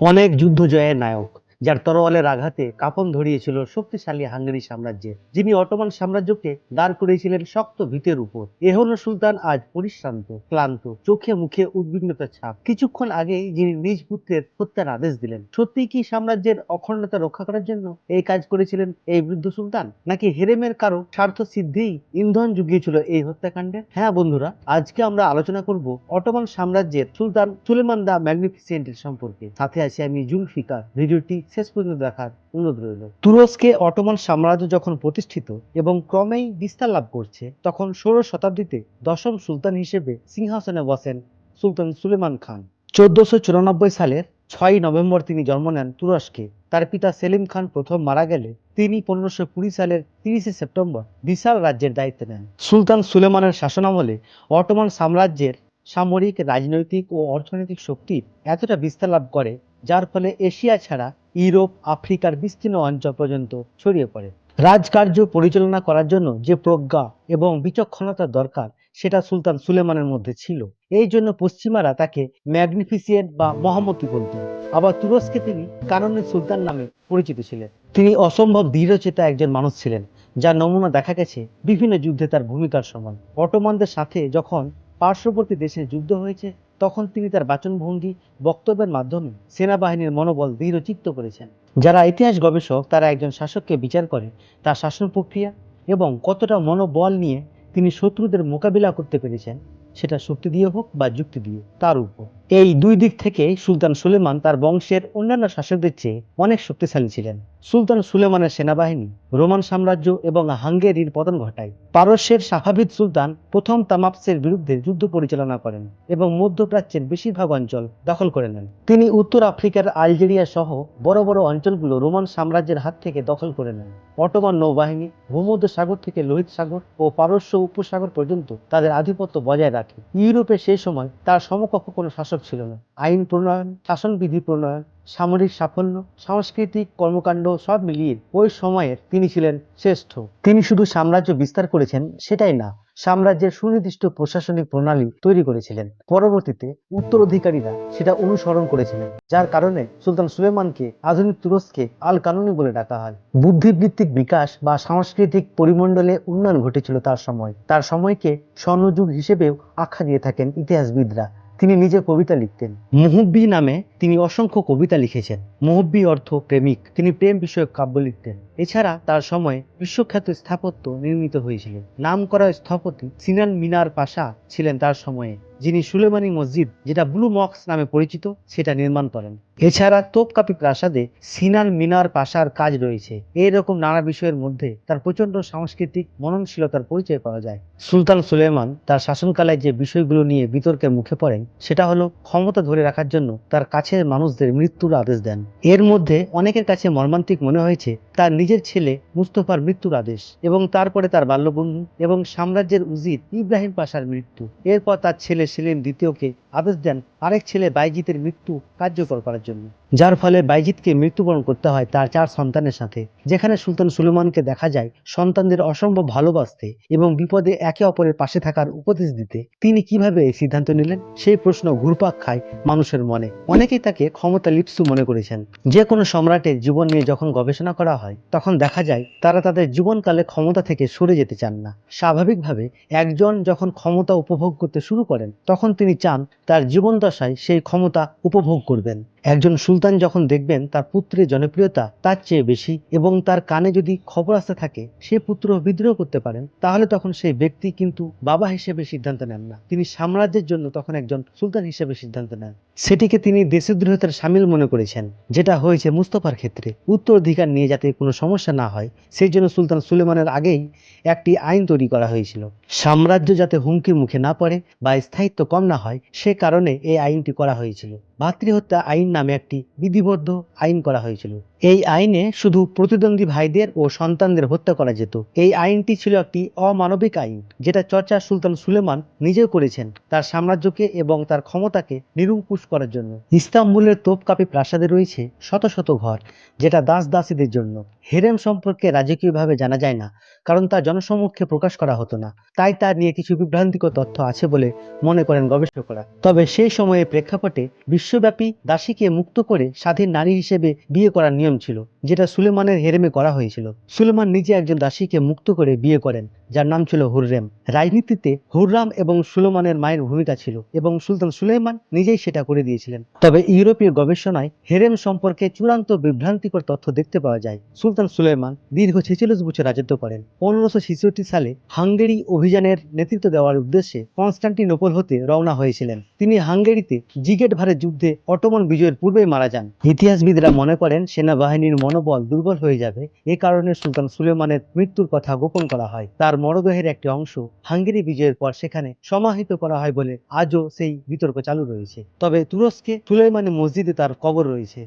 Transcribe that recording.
অনেক যুদ্ধ জয়ের নায়ক। যার তরোয়ালের আঘাতে কাপন ধরিয়েছিল শক্তিশালী হাঙ্গেরি সাম্রাজ্যের, যিনি অটোমান সাম্রাজ্যকে দাঁড় করিয়েছিলেন শক্ত ভিতের উপর। এ হলো সুলতান আজ পরিশ্রান্ত, ক্লান্ত, চোখে মুখে উদ্বিগ্নতার ছাপ। কিছুক্ষণ আগেই যিনি নিজ পুত্রের হত্যার আদেশ দিলেন। সত্যি কি সাম্রাজ্যের অখণ্ডতা রক্ষা করার জন্য এই কাজ করেছিলেন এই বৃদ্ধ সুলতান? নাকি হেরেমের কারও স্বার্থ সিদ্ধিই ইন্ধন জুগিয়েছিল এই হত্যাকাণ্ডে হ্যাঁ বন্ধুরা, আজকে আমরা আলোচনা করব অটোমান সাম্রাজ্যের সুলতান সুলেমান দা ম্যাগনিফিসেন্টের সম্পর্কে। সাথে আছি আমি জুলফিকার। ভিডিওটি শেষ পর্যন্ত দেখার অনুরোধ রইল। তুরস্কে অটোমান সাম্রাজ্য যখন প্রতিষ্ঠিত এবং ক্রমেই বিস্তার লাভ করছে, তখন ষোড়শ শতাব্দীতে দশম সুলতান হিসেবে সিংহাসনে বসেন সুলতান সুলেমান খান। চোদ্দশো চুরানব্বই সালের ছয় নভেম্বর তিনি জন্ম নেন তুরস্কে। তার পিতা সেলিম খান প্রথম মারা গেলে তিনি পনেরোশো কুড়ি সালের তিরিশে সেপ্টেম্বর বিশাল রাজ্যের দায়িত্ব নেন। সুলতান সুলেমানের শাসনামলে অটোমান সাম্রাজ্যের সামরিক, রাজনৈতিক ও অর্থনৈতিক শক্তি এতটা বিস্তার লাভ করে, যার ফলে এশিয়া ছাড়া ইউরোপ, আফ্রিকার বিস্তীর্ণ অঞ্চল পর্যন্ত ছড়িয়ে পড়ে। রাজকার্য পরিচালনা করার জন্য যে প্রজ্ঞা এবং বিচক্ষণতা দরকার, সেটা সুলতান সুলেমানের মধ্যে ছিল। এই জন্য পশ্চিমারা তাকে ম্যাগনিফিসিয়েন্ট বা মহামতি বলতেন আবার তুরস্কে তিনি কাননের সুলতান নামে পরিচিত ছিলেন। তিনি অসম্ভব দৃঢ়চেতা একজন মানুষ ছিলেন, যার নমুনা দেখা গেছে বিভিন্ন যুদ্ধে তার ভূমিকার সমান। অটোমানদের সাথে যখন পার্শ্ববর্তী দেশে যুদ্ধ হয়েছে তখন তিনি তার বাচনভঙ্গি, বক্তব্যের মাধ্যমে সেনাবাহিনীর মনোবল দৃঢ়চিত্ত করেছেন। যারা ইতিহাস গবেষক, তারা একজন শাসককে বিচার করে, তার শাসন প্রক্রিয়া এবং কতটা মনোবল নিয়ে তিনি শত্রুদের মোকাবিলা করতে পেরেছেন, সেটা শক্তি দিয়ে হোক বা যুক্তি দিয়ে, তার উপর। এই দুই দিক থেকে সুলতান সুলেমান তার বংশের অন্যান্য শাসকদের চেয়ে অনেক শক্তিশালী ছিলেন। সুলতান সুলেমানের সেনাবাহিনী, রোমান সাম্রাজ্য এবং হাঙ্গেরির পতন ঘটায়। পারস্যের সাফাভিদ সুলতান প্রথম তামাপসের বিরুদ্ধে যুদ্ধ পরিচালনা করেন এবং মধ্যপ্রাচ্যের বেশিরভাগ অঞ্চল দখল করে নেন। তিনি উত্তর আফ্রিকার আলজেরিয়া সহ বড় বড় অঞ্চলগুলো রোমান সাম্রাজ্যের হাত থেকে দখল করে নেন। অটোমান নৌবাহিনী, ভূমধ্য সাগর থেকে লোহিত সাগর ও পারস্য উপসাগর পর্যন্ত তাদের আধিপত্য বজায় রাখে। ইউরোপে সেই সময় তার সমকক্ষ কোনো শাসক ছিল না। আইন প্রণয়ন শাসনবিধি প্রণয়ন, সামরিক সাফল্য, সাংস্কৃতিক কর্মকাণ্ড সব মিলিয়ে ওই সময়ের তিনি ছিলেন শ্রেষ্ঠ। তিনি শুধু সাম্রাজ্য বিস্তার করেছেন সেটাই না, সাম্রাজ্যের সুনির্দিষ্ট প্রশাসনিক প্রণালী তৈরি করেছিলেন। পরবর্তীতে উত্তরাধিকারীরা সেটা অনুসরণ করেছিলেন, যার কারণে সুলতান সুলেমানকে আধুনিক তুরস্কে আল কানুনি বলে ডাকা হয়। বুদ্ধিবৃত্তিক বিকাশ বা সাংস্কৃতিক পরিমণ্ডলে উন্নয়ন ঘটেছিল তার সময়। তার সময়কে স্বর্ণযুগ হিসেবেও আখ্যা দিয়ে থাকেন ইতিহাসবিদরা। তিনি নিজে কবিতা লিখতেন। মুহব্বি নামে তিনি অসংখ্য কবিতা লিখেছেন। মুহব্বি অর্থ প্রেমিক। তিনি প্রেম বিষয়ক কাব্য লিখতেন। এছাড়া তার সময়ে বিশ্বখ্যাত স্থাপত্য নির্মিত হয়েছিল। নাম করা স্থপতি সিনান মিনার পাশা ছিলেন তার সময়ে, যিনি সুলেমানি মসজিদ, যেটা ব্লু মক্স নামে পরিচিত, সেটা নির্মাণ করেন। এছাড়া তোপকাপি প্রাসাদে সিনান মিনার পাশার কাজ রয়েছে। এইরকম নানা বিষয়ের মধ্যে তার প্রচণ্ড সাংস্কৃতিক মননশীলতার পরিচয় পাওয়া যায়। সুলতান সুলেমান তার শাসনকালে যে বিষয়গুলো নিয়ে বিতর্কের মুখে পড়েন, সেটা হলো ক্ষমতা ধরে রাখার জন্য তার কাছের মানুষদের মৃত্যুর আদেশ দেন। এর মধ্যে অনেকের কাছে মর্মান্তিক মনে হয়েছে, তার নিজের ছেলে মুস্তফার মৃত্যুর আদেশ এবং তারপরে তার বাল্যবন্ধু এবং সাম্রাজ্যের উজির ইব্রাহিম পাশার মৃত্যু। এরপর তার ছেলে সেলিম দ্বিতীয়কে আদেশ দেন আরেক ছেলে বাইজিতের মৃত্যু কার্যকর করার জন্য। যার ফলে বাইজিৎকে মৃত্যুবরণ করতে হয় তার চার সন্তানের সাথে। যেখানে সুলতান সুলেমানকে দেখা যায়, সন্তানদের অসম্ভব ভালোবাসতে এবং বিপদে একে অপরের পাশে থাকার উপদেশ দিতে। তিনি কীভাবে এই সিদ্ধান্ত নিলেন? সেই প্রশ্ন ঘুরপাক খায় মানুষের মনে। অনেকেই তাকে ক্ষমতা লিপ্সু মনে করেছেন। যে কোনো সম্রাটের জীবন নিয়ে যখন গবেষণা করা হয়, তখন দেখা যায় তারা তাদের জীবনকালে ক্ষমতা থেকে সরে যেতে চান না। স্বাভাবিকভাবে একজন যখন ক্ষমতা উপভোগ করতে শুরু করেন, তখন তিনি চান তার জীবনদশায় সেই ক্ষমতা উপভোগ করবেন। একজন সুলতান যখন দেখবেন তার পুত্রের জনপ্রিয়তা তার চেয়ে বেশি এবং তার কানে যদি খবর আসতে থাকে, সে পুত্র বিদ্রোহ করতে পারেন, তাহলে তখন সেই ব্যক্তি কিন্তু বাবা হিসেবে সিদ্ধান্ত নেন না। তিনি সাম্রাজ্যের জন্য তখন একজন সুলতান হিসেবে সিদ্ধান্ত নেন। সেটিকে তিনি দেশদ্রোহিতার সামিল মনে করেছেন, যেটা হয়েছে মুস্তফার ক্ষেত্রে। উত্তরাধিকার নিয়ে যাতে কোনো সমস্যা না হয় সেই জন্য সুলতান সুলেমানের আগেই একটি আইন তৈরি করা হয়েছিল। সাম্রাজ্য যাতে হুমকির মুখে না পড়ে বা স্থায়িত্ব কম না হয়, সে কারণে এই আইনটি করা হয়েছিল। ভাতৃহত্যা আইন নামে একটি বিধিবদ্ধ আইন করা হয়েছিল। এই আইনে শুধু প্রতিদ্বন্দ্বী ভাইদের ও সন্তানদের হত্যা করা যেত। এই আইনটি ছিল একটি অমানবিক আইন, যেটা চর্চা সুলতান সুলেমান নিজেও করেছেন তার সাম্রাজ্যকে এবং তার ক্ষমতাকে নিরঙ্কুশ করার জন্য। ইস্তাম্বুলের তোপকাপি প্রাসাদে রয়েছে শত শত ঘর, যেটা দাস দাসীদের জন্য। হেরেম সম্পর্কে রাজকীয়ভাবে জানা যায় না, কারণ তা জনসমক্ষে প্রকাশ করা হতো না। তাই তার নিয়ে কিছু বিভ্রান্তিকর তথ্য আছে বলে মনে করেন গবেষকরা। তবে সেই সময়ে প্রেক্ষাপটে বিশ্বব্যাপী দাসীকে মুক্ত করে স্বাধীন নারী হিসেবে বিয়ে করার নিয়ম ছিল, যেটা সুলেমানের হেরেমে করা হয়েছিল। সুলেমান নিজে একজন দাসীকে মুক্ত করে বিয়ে করেন, যার নাম ছিল হুররেম। রাজনীতিতে হুররাম এবং সুলেমানের মায়ের ভূমিকা ছিল এবং সুলতান সুলেমান নিজেই সেটা করে দিয়েছিলেন। তবে ইউরোপীয় গবেষণায় হেরেম সম্পর্কে চূড়ান্ত বিভ্রান্তিকর তথ্য দেখতে পাওয়া যায়। সুলতান সুলেমান দীর্ঘ ছেচল্লিশ বছর রাজত্ব করেন। পনেরোশো সালে হাঙ্গেরি অভিযানের নেতৃত্ব দেওয়ার উদ্দেশ্যে কনস্টান্টিনোপল হতে রওনা হয়েছিলেন। তিনি হাঙ্গেরিতে জিগেট ভারে যুদ্ধে অটোমন বিজয়ের পূর্বেই মারা যান। ইতিহাসবিদরা মনে করেন সেনাবাহিনীর মনোবল দুর্বল হয়ে যাবে, এ কারণে সুলতান সুলেমানের মৃত্যুর কথা গোপন করা হয়। তার মরদেহের একটি অংশ হাঙ্গেরি বিজয়ের পর সেখানে সমাহিত করা হয় বলে আজও সেই বিতর্ক চালু রয়েছে। তবে তুরস্কে সুলেমানের মসজিদে তার কবর রয়েছে।